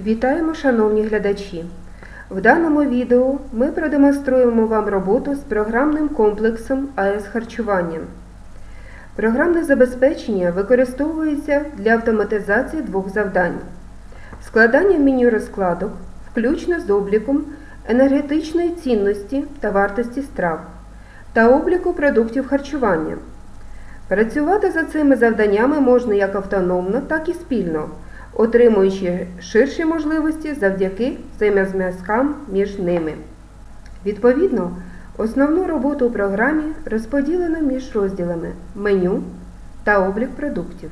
Вітаємо, шановні глядачі! В даному відео ми продемонструємо вам роботу з програмним комплексом АЕС харчування. Програмне забезпечення використовується для автоматизації двох завдань: складання меню розкладок, включно з обліком енергетичної цінності та вартості страв та обліку продуктів харчування. Працювати за цими завданнями можна як автономно, так і спільно, отримуючи ширші можливості завдяки взаємозв'язкам між ними. Відповідно, основну роботу у програмі розподілено між розділами меню та облік продуктів.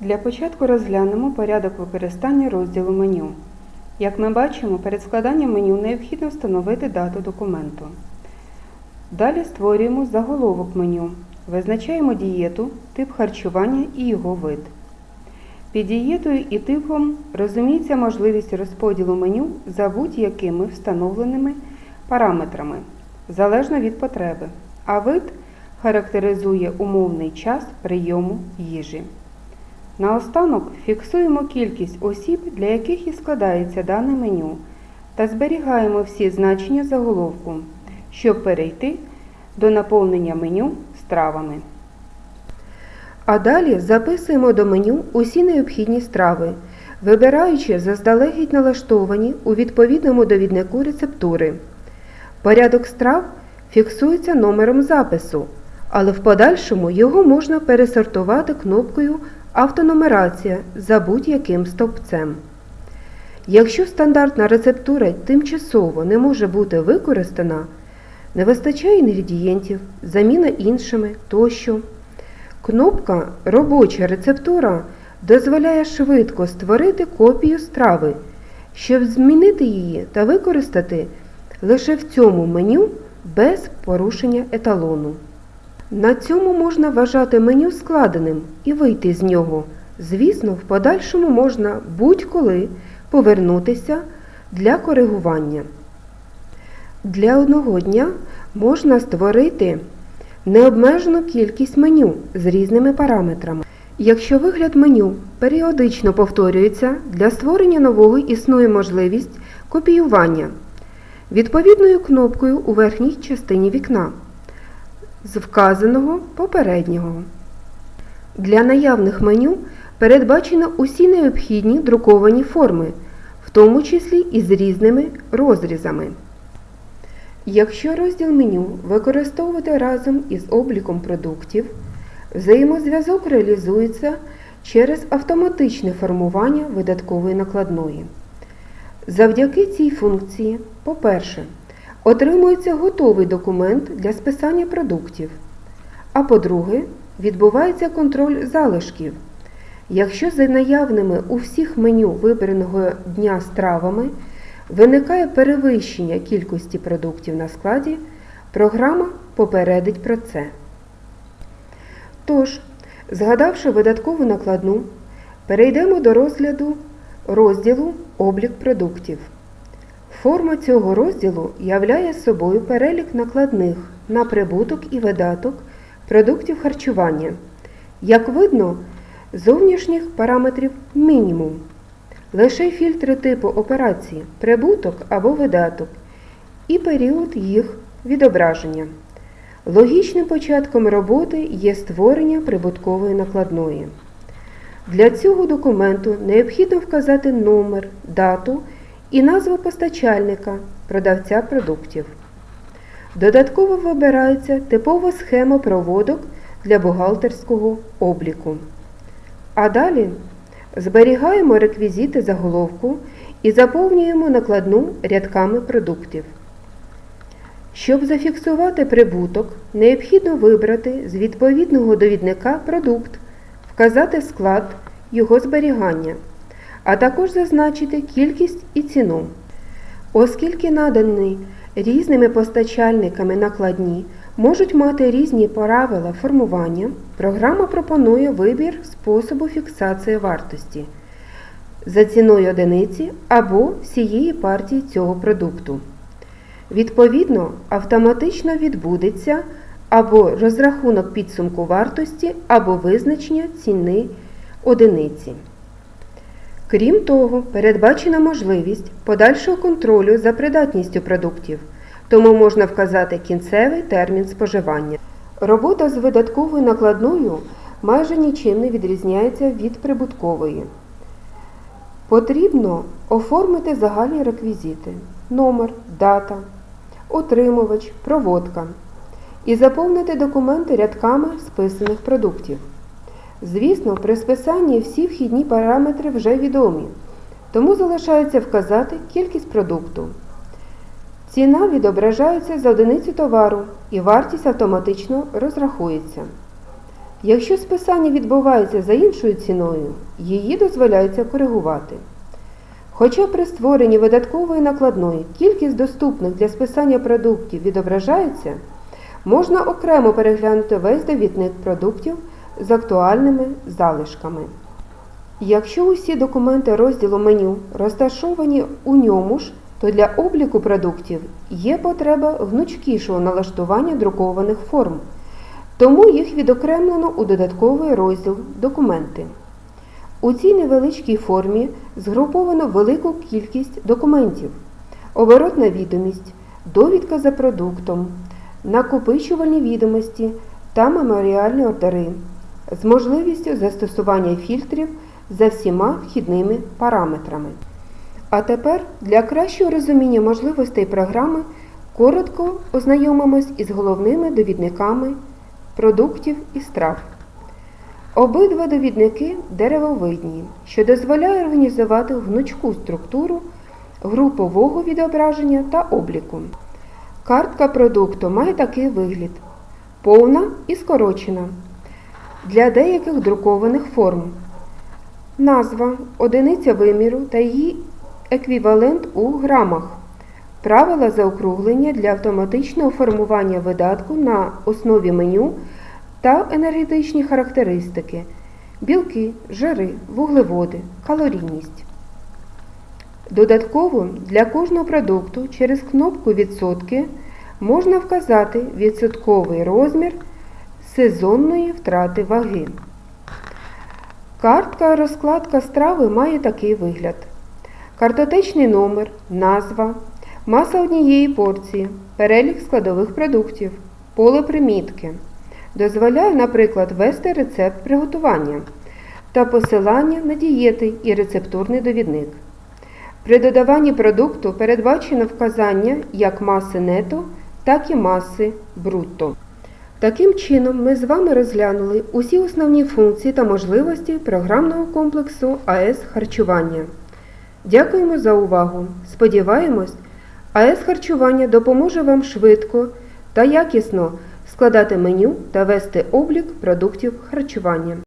Для початку розглянемо порядок використання розділу меню. Як ми бачимо, перед складанням меню необхідно встановити дату документу. Далі створюємо заголовок меню. Визначаємо дієту, тип харчування і його вид. Під дієтою і типом розуміється можливість розподілу меню за будь-якими встановленими параметрами, залежно від потреби, а вид характеризує умовний час прийому їжі. Наостанок фіксуємо кількість осіб, для яких і складається дане меню, та зберігаємо всі значення заголовку, щоб перейти до наповнення меню стравами. А далі записуємо до меню усі необхідні страви, вибираючи заздалегідь налаштовані у відповідному довіднику рецептури. Порядок страв фіксується номером запису, але в подальшому його можна пересортувати кнопкою Автонумерація за будь-яким стовпцем. Якщо стандартна рецептура тимчасово не може бути використана, не вистачає інгредієнтів, заміна іншими тощо. Кнопка Робоча рецептура дозволяє швидко створити копію страви, щоб змінити її та використати лише в цьому меню без порушення еталону. На цьому можна вважати меню складеним і вийти з нього. Звісно, в подальшому можна будь-коли повернутися для коригування. Для одного дня можна створити необмежену кількість меню з різними параметрами. Якщо вигляд меню періодично повторюється, для створення нового існує можливість копіювання відповідною кнопкою у верхній частині вікна з вказаного попереднього. Для наявних меню передбачено усі необхідні друковані форми, в тому числі і з різними розрізами. Якщо розділ меню використовувати разом із обліком продуктів, взаємозв'язок реалізується через автоматичне формування видаткової накладної. Завдяки цій функції, по-перше, отримується готовий документ для списання продуктів, а по-друге, відбувається контроль залишків. Якщо за наявними у всіх меню вибраного дня стравами виникає перевищення кількості продуктів на складі, програма попередить про це. Тож, згадавши видаткову накладну, перейдемо до розгляду розділу Облік продуктів. Форма цього розділу являє собою перелік накладних на прибуток і видаток продуктів харчування. Як видно, зовнішніх параметрів мінімум. Лише фільтри типу операції прибуток або видаток і період їх відображення. Логічним початком роботи є створення прибуткової накладної. Для цього документу необхідно вказати номер, дату і назву постачальника, продавця продуктів. Додатково вибирається типова схема проводок для бухгалтерського обліку. А далі зберігаємо реквізити заголовку і заповнюємо накладну рядками продуктів. Щоб зафіксувати прибуток, необхідно вибрати з відповідного довідника продукт, вказати склад його зберігання, а також зазначити кількість і ціну. Оскільки надані різними постачальниками накладні можуть мати різні правила формування, програма пропонує вибір способу фіксації вартості за ціною одиниці або всієї партії цього продукту. Відповідно, автоматично відбудеться або розрахунок підсумку вартості, або визначення ціни одиниці. Крім того, передбачена можливість подальшого контролю за придатністю продуктів, тому можна вказати кінцевий термін споживання. Робота з видатковою накладною майже нічим не відрізняється від прибуткової. Потрібно оформити загальні реквізити номер, дата, отримувач, проводка і заповнити документи рядками списаних продуктів. Звісно, при списанні всі вхідні параметри вже відомі, тому залишається вказати кількість продукту. Ціна відображається за одиницю товару і вартість автоматично розрахується. Якщо списання відбувається за іншою ціною, її дозволяється коригувати. Хоча при створенні видаткової накладної кількість доступних для списання продуктів відображається, можна окремо переглянути весь довідник продуктів з актуальними залишками. Якщо усі документи розділу меню розташовані у ньому ж, то для обліку продуктів є потреба гнучкішого налаштування друкованих форм, тому їх відокремлено у додатковий розділ Документи. У цій невеличкій формі згруповано велику кількість документів, оборотна відомість, довідка за продуктом, накопичувальні відомості та меморіальні ордери з можливістю застосування фільтрів за всіма вхідними параметрами. А тепер для кращого розуміння можливостей програми коротко ознайомимось із головними довідниками продуктів і страв. Обидва довідники деревовидні, що дозволяє організувати гнучку структуру групового відображення та обліку. Картка продукту має такий вигляд: повна і скорочена. Для деяких друкованих форм. Назва, одиниця виміру та її еквівалент у грамах. Правила заокруглення для автоматичного формування видатку на основі меню та енергетичні характеристики, білки, жири, вуглеводи, калорійність. Додатково для кожного продукту через кнопку Відсотки можна вказати відсотковий розмір сезонної втрати ваги. Картка розкладка страви має такий вигляд: картотечний номер, назва, маса однієї порції, перелік складових продуктів, поле примітки. Дозволяє, наприклад, ввести рецепт приготування та посилання на дієти і рецептурний довідник. При додаванні продукту передбачено вказання як маси нето, так і маси брутто. Таким чином, ми з вами розглянули усі основні функції та можливості програмного комплексу АЕС харчування. Дякуємо за увагу! Сподіваємось, АЕС харчування допоможе вам швидко та якісно складати меню та вести облік продуктів харчування.